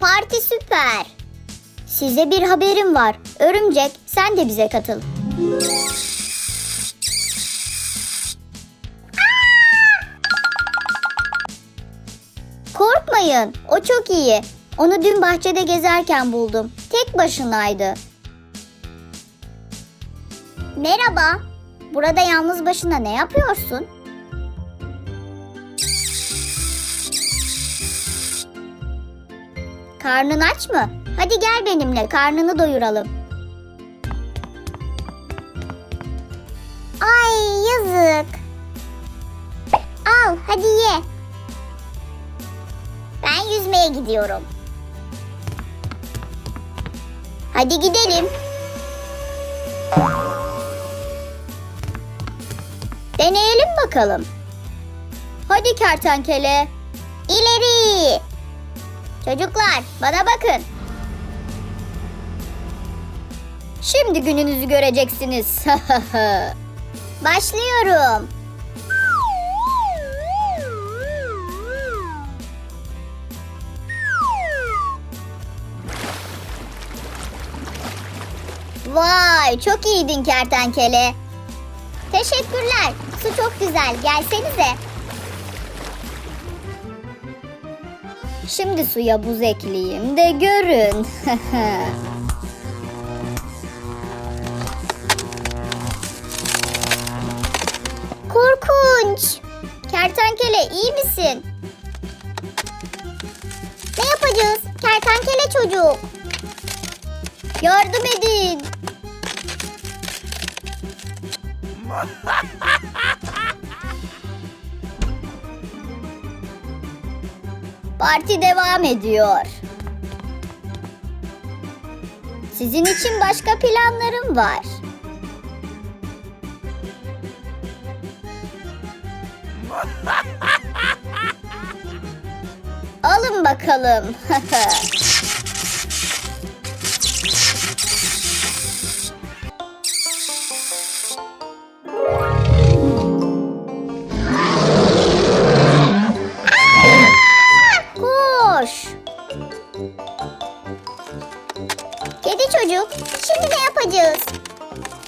Parti süper. Size bir haberim var. Örümcek sen de bize katıl. Korkmayın. O çok iyi. Onu dün bahçede gezerken buldum. Tek başınaydı. Merhaba. Burada yalnız başına ne yapıyorsun? Karnın aç mı? Hadi gel benimle karnını doyuralım. Ay yazık. Al hadi ye. Ben yüzmeye gidiyorum. Hadi gidelim. Deneyelim bakalım. Hadi kertenkele. İleri. Çocuklar bana bakın. Şimdi gününüzü göreceksiniz. Başlıyorum. Vay çok iyiydin kertenkele. Teşekkürler. Su çok güzel. Gelsenize. Şimdi suya buz ekleyeyim de görün. Korkunç. Kertenkele iyi misin? Ne yapacağız? Kertenkele çocuk. Yardım edin. Parti devam ediyor. Sizin için başka planlarım var. Alın bakalım. Kedi çocuk, şimdi ne yapacağız?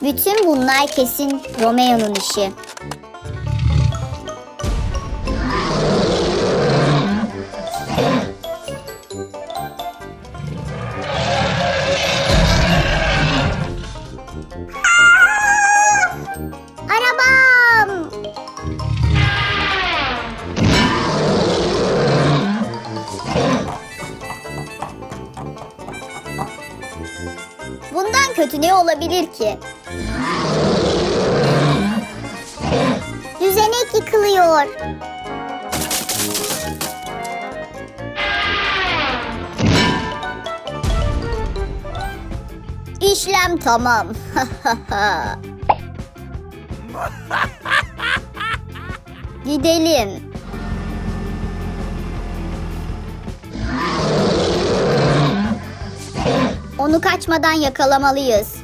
Bütün bunlar kesin Romeo'nun işi. Kötü ne olabilir ki? Düzenek yıkılıyor. İşlem tamam. Gidelim. Onu kaçmadan yakalamalıyız.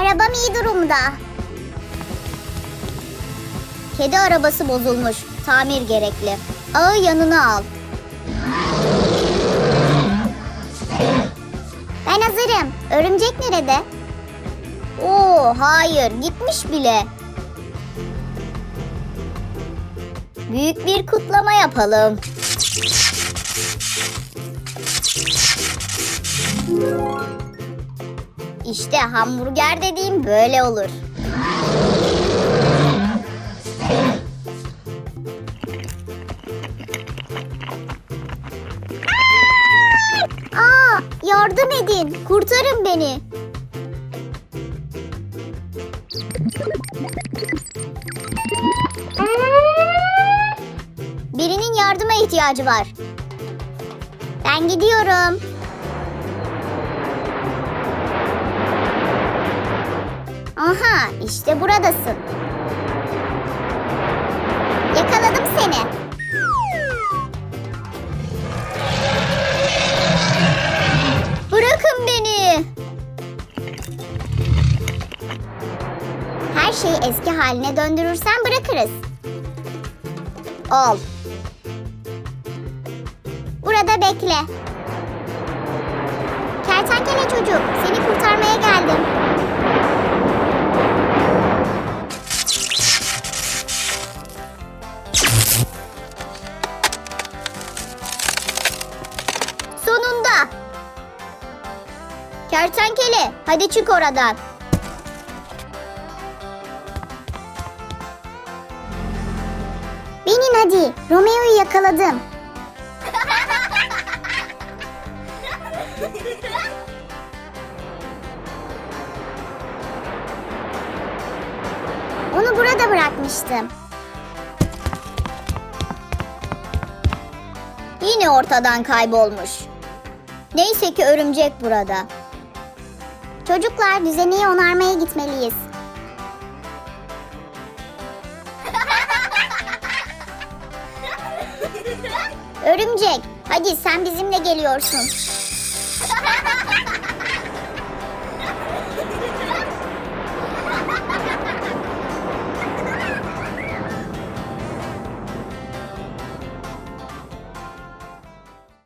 Arabam iyi durumda. Kedi arabası bozulmuş. Tamir gerekli. Ağı yanına al. Ben hazırım. Örümcek nerede? Oo, hayır, gitmiş bile. Büyük bir kutlama yapalım. İşte hamburger dediğim böyle olur. Aa, yardım edin. Kurtarın beni. Yardıma ihtiyacı var. Ben gidiyorum. Aha, işte buradasın. Yakaladım seni. Bırakın beni. Her şeyi eski haline döndürürsen bırakırız. Al. Burada bekle. Kertenkele çocuk, seni kurtarmaya geldim. Sonunda. Kertenkele, hadi çık oradan. Binin hadi. Romeo'yu yakaladım. Onu burada bırakmıştım. Yine ortadan kaybolmuş. Neyse ki örümcek burada. Çocuklar düzeneyi onarmaya gitmeliyiz. Örümcek, hadi sen bizimle geliyorsun.